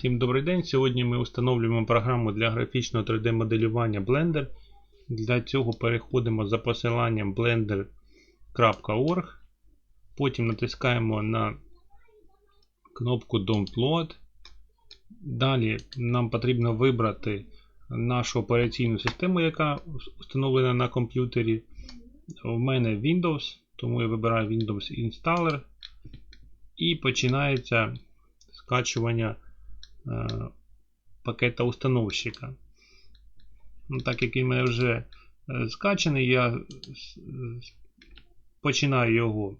Всім добрий день. Сьогодні ми встановлюємо програму для графічного 3D-моделювання Blender. Для цього переходимо за посиланням blender.org. Потім натискаємо на кнопку Download. Далі нам потрібно вибрати нашу операційну систему, яка встановлена на комп'ютері. У мене Windows, тому я вибираю Windows Installer. І починається скачування пакета установщика. Ну, Так як він мене вже е, скачаний, я починаю його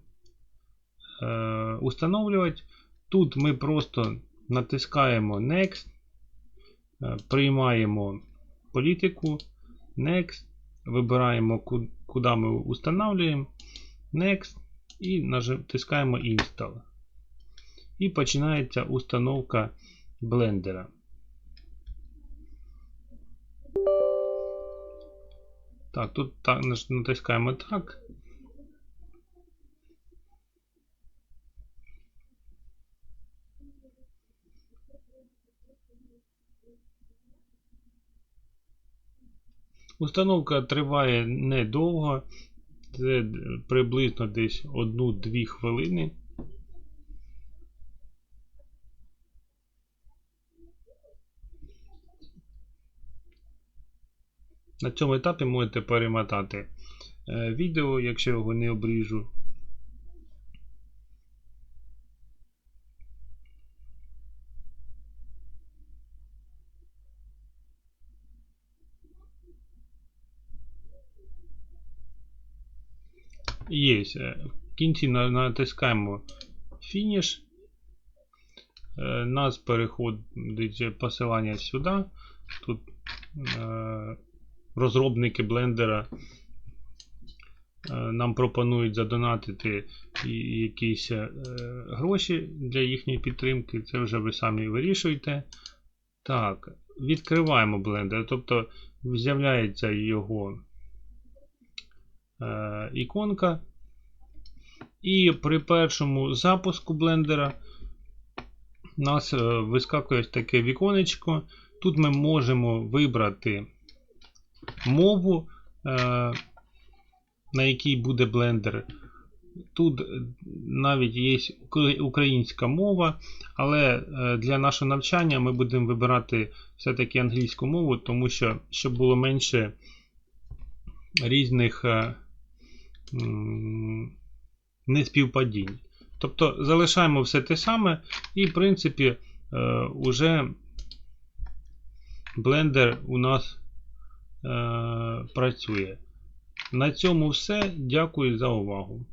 е, установлювати. Тут ми просто натискаємо Next, е, приймаємо політику, Next, вибираємо, куди ми встановлюємо, Next і натискаємо Install. І починається установка блендера. Так, тут так, натискаємо так. Установка триває недовго, це приблизно десь 1-2 хвилини. На цьому етапі можете перемотати е, відео, якщо його не обріжу. Є. Е, В кінці натискаємо фініш. Е, Нас переходить посилання сюди. Тут розробники блендера е, нам пропонують задонатити якісь е, гроші для їхньої підтримки. Це вже ви самі вирішуєте. Так, відкриваємо блендер, тобто з'являється його е, іконка. І при першому запуску блендера у нас вискакує таке віконечко. Тут ми можемо вибрати мову, е, на якій буде блендер. Тут е, навіть є українська мова, але е, для нашого навчання ми будемо вибирати все-таки англійську мову, тому що щоб було менше різних неспівпадінь. Тобто залишаємо все те саме, і, в принципі, е, уже блендер у нас працює. На цьому все. Дякую за увагу.